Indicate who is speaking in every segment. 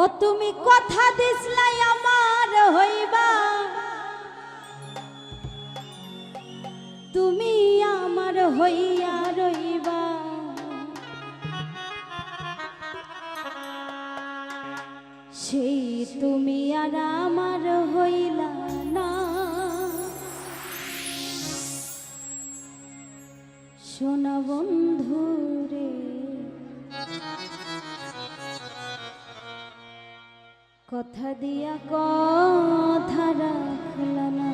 Speaker 1: ও তুমি কথা দিসলাই আমার হইবা। তুমি আমার হইয়া রইবা। সেই তুমি আর আমার হইলা না। সোনা বন্ধু রে কথা দিয়া কথা রাখলা না।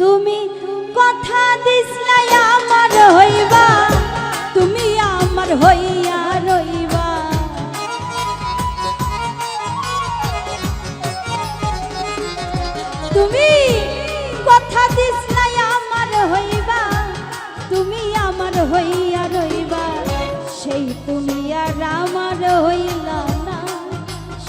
Speaker 1: তুমি কথা দিসলাই আমার হইবা, তুমি আমার হইয়া রইবা। তুমি কথা দিসলাই আমার হইবা, তুমি আমার হইয়া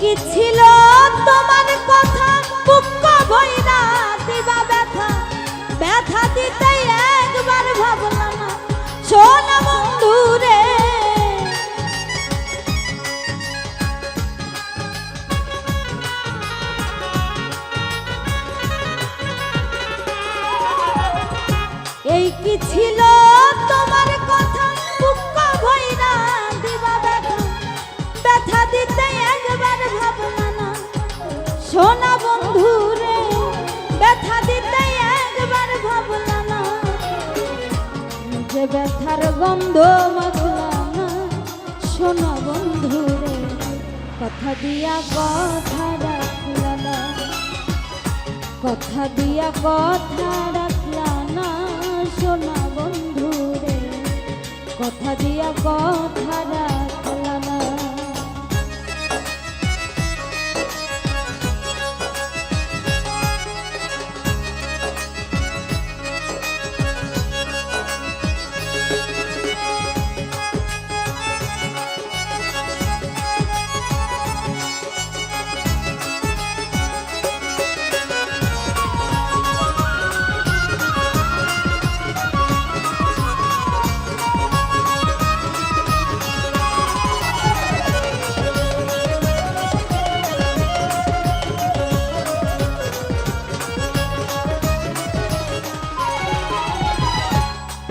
Speaker 1: কি ছিল তোমার কথা বুক ভইরা দিবা ব্যথা। ব্যথা দিতে ব্যথার গন্ধ মধুলা না। সোনা বন্ধু কথা দিয়া কথা রাখলা কথা দিয়া কথা রাখলা না। শোনা বন্ধু রে কথা দিয়া কথা রাখলা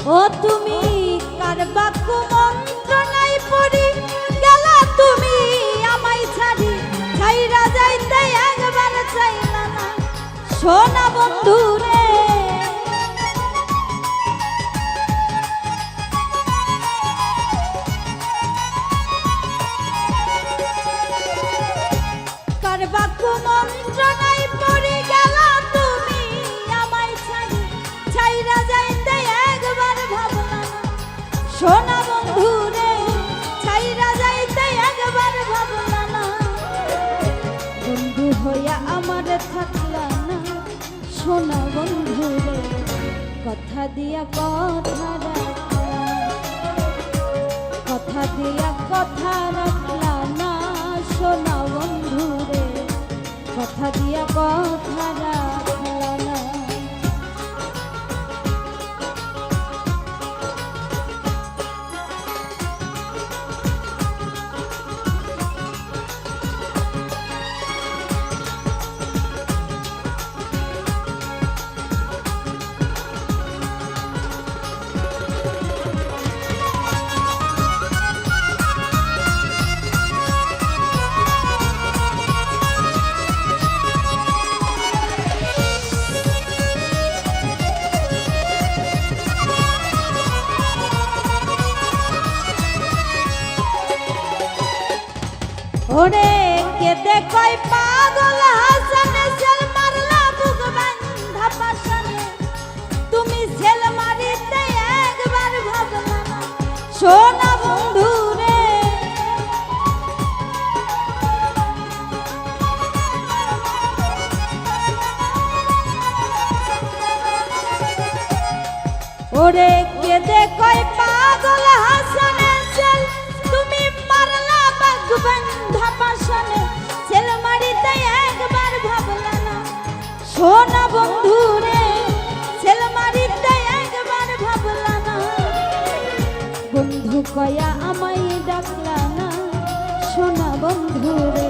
Speaker 1: ও তুমি, কার বাক্য মন্ত্রণাই পড়ি গেলা তুমি আমায় ছাড়ি? ছাইরা যাইতে একবার চাইলা সোনা বন্ধু থাকলা না সোনা বন্ধু কথা দিয়া কথা রাখলা কথা দিয়া কথা রাখলা না সোনা বন্ধু রে কথা দিয়া কথা রাখলা ওরে কেতে কই পাগল হাসানে, জেল মারলা বুক বান্ধা পাশানে। তুমি জেল মারিতে একবার ভাবলা না। সোনা সোনা বন্ধু রে আমায় ডাকলা না, সোনা বন্ধু রে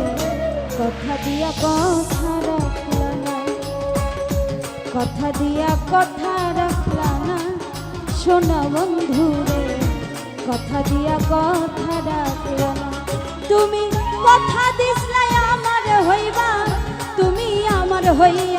Speaker 1: কথা দিয়া কথা রাখলা না। কথা দিয়া কথা রাখলা না, সোনা বন্ধু রে কথা দিয়া কথা রাখলা না। তুমি কথা দিসলাই আমার হইবা, তুমি আমার হইয়া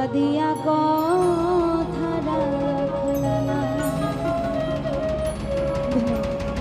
Speaker 1: কথা দিয়া কথা রাখলা